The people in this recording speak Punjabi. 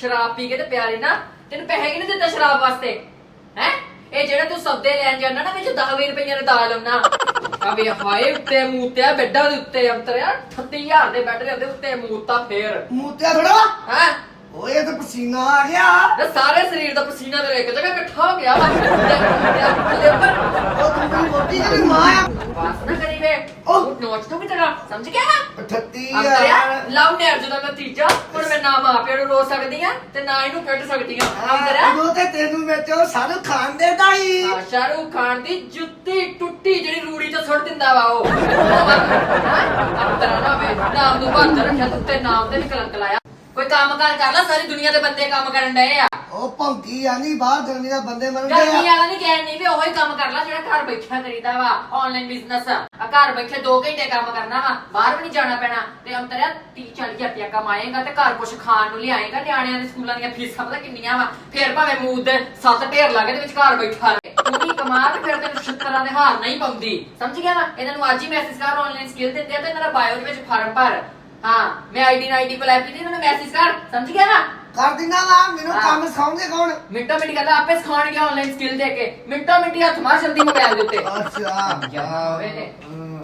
ਸ਼ਰਾਬ ਪੀ ਕੇ ਤੇ ਪਿਆਰੇ ਨਾ ਤੈਨੂੰ ਪੈਸੇ ਕਿਹਨੇ ਦਿੱਤਾ ਸ਼ਰਾਬ ਵਾਸਤੇ? ਹੈ? ਇਹ ਜਿਹੜਾ ਤੂੰ ਸੌਦੇ ਲੈਣ ਜਾਂਦਾ ਨਾ ਵਿੱਚ 10 20 ਰੁਪਈਆ ਦੇ ਦਾਲ ਆਉਣਾ ਆ ਵੀ ਹਾਏ ਉੱਤੇ ਮੂਤਿਆ ਬੈੱਡਾਂ ਦੇ ਉੱਤੇ ਅੰਤਰਿਆ 38000 ਦੇ ਬੈੱਡ ਦੇ ਉਹਦੇ ਉੱਤੇ ਮੂਤਾ ਫੇਰ। ਮੂਤਿਆ ਥੋੜਾ ਹੈ? ਓਏ ਤਾਂ ਪਸੀਨਾ ਆ ਗਿਆ। ਤੇ ਸਾਰੇ ਸਰੀਰ ਦਾ ਪਸੀਨਾ ਤੇ ਇੱਕ ਜਗ੍ਹਾ ਇਕੱਠਾ ਹੋ ਗਿਆ। ਵਾ ਉਹਦੇ ਉੱਪਰ ਉਹ ਤੂੰ ਮੇਰੀ ਮੋਟੀ ਜਿਹੜੀ ਮਾਂ ਆ। ਬਾਸ ਨਾ ਕਰੀ ਵੇ। ਉਹ। ਨੋਚ ਤੋਂ ਵੀ ਤੇਰਾ ਸਮਝ ਗਿਆ? ਨਾ 38 ਅੰਤਰਿਆ ਯਾਰ ਲਵ ਮੈਰਿਜ ਦਾ ਨਤੀਜਾ ਨਾ ਮਾਂ ਪਿਓ ਨੂੰ ਰੋ ਸਕਦੀ ਆ ਤੇ ਨਾ ਇਹਨੂੰ ਕੱਢ ਸਕਦੀ ਆ ਅੰਤਰਿਆ ਉਹ ਤੇ ਤੈਨੂੰ ਵਿੱਚੋਂ ਸਾਨੂੰ ਖਾਣ ਦੇ ਦਾਈ ਆ ਸ਼ਾਹਰੂਖ ਖਾਨ ਦੀ ਜੁੱਤੀ ਟੁੱਟੀ ਜਿਹੜੀ ਰੂੜੀ ਤੋਂ ਸੁੱਟ ਦਿੰਦਾ ਵਾ ਉਹ। ਅੰਤਰਾ ਨਾ ਵੇ ਨਾਮ ਨੂੰ ਬੰਦ ਰੱਖਿਆ ਤੂੰ ਨਾਮ ਤੇ ਵੀ ਕਲੰਕ ਲਾਇਆ। ਕੋਈ ਕੰਮ ਕਾਰ ਕਰ ਲੈ ਸਾਰੀ ਦੁਨੀਆ ਦੇ ਬੰਦੇ ਕੰਮ ਕਰਨ ਡਏ ਆ। ਉਹ ਭੌਂਕੀ ਆ ਨਹੀਂ ਬਾਹਰ ਦੁਨੀਆ ਦੇ ਬੰਦੇ ਮਰਦੇ ਗਰਮੀ ਆ। ਵਾਲਾ ਨਹੀਂ ਕਹਿਣ ਨਹੀਂ ਵੀ ਉਹੀ ਕੰਮ ਕਰ ਲੈ ਜਿਹੜਾ ਘਰ ਬੈਠਾ ਕਰੀਦਾ ਵਾ ਆਨਲਾਈਨ ਬਿਜ਼ਨਸ ਆ ਘਰ ਬੈਠੇ 2 ਘੰਟੇ ਕੰਮ ਕਰਨਾ ਵਾ ਬਾਹਰ ਵੀ ਨਹੀਂ ਜਾਣਾ ਪੈਣਾ। ਤੇ ਅੰਤਰਿਆ 30 40 ਹਜ਼ਾਰ ਰੁਪਇਆ ਕਮਾਏਗਾ ਤੇ ਘਰ ਕੁਛ ਖਾਣ ਨੂੰ ਲਿਆਏਗਾ ਨਿਆਣਿਆਂ ਦੇ ਸਕੂਲਾਂ ਦੀਆਂ ਫੀਸਾਂ ਪਤਾ ਕਿੰਨੀਆਂ ਵਾ। ਫਿਰ ਭਾਵੇਂ ਮੂਦ ਦੇ ਸੱਤ ਢੇਰ ਲਾਗੇ ਦੇ ਵਿੱਚ ਘਰ ਬੈਠਾ ਰਹੇ। ਤੂੰ ਵੀ ਕਮਾ ਤੇ ਫਿਰ ਤੈਨੂੰ ਛਿੱਤਰਾਂ ਦੇ ਹਾਰ ਨਹੀਂ ਪਾਉਂਦੀ। ਸਮਝ ਗਿਆ ਨਾ ਇਹਨਾਂ ਨੂੰ ਅੱਜ ਹੀ ਮੈਸੇਜ ਕਰ ਆਨਲਾਈਨ ਸਕਿੱਲ ਦਿੰਦੇ ਆ ਤੇ ਇਹਨਾਂ ਦਾ ਬਾਇਓ ਦੇ ਵਿੱਚ ਫਾਰਮ ਭਰ। ਹਾਂ ਮੈਂ ਆਈਡੀ ਨਾਲ ਆਈਡੀ ਐਪ ਕੀਤੀ ਇਹਨਾਂ ਨੂੰ ਮੈਸੇਜ ਕਰ ਸਮਝ ਗਿਆ ਨਾ ਕਰ ਦਿਨਾ ਵਾ ਮੈਨੂੰ ਹਾਂ। ਕੰਮ ਸਿਖਾਉਂਦੇ ਕੌਣ ਮਿੰਟੋ ਮਿੰਟ ਗੱਲ ਆਪੇ ਸਿਖਾਉਣਗੇ ਆਨਲਾਈਨ ਸਕਿੱਲ ਦੇ ਕੇ ਮਿੰਟੋ ਮਿੰਟ ਹੀ ਹੱਥ ਮਾਰ ਜਲਦੀ ਮੋਬਾਈਲ ਦੇ ਉੱਤੇ ਅੱਛਾ ਹੋਵੇ ਤੇ। ਹਮ।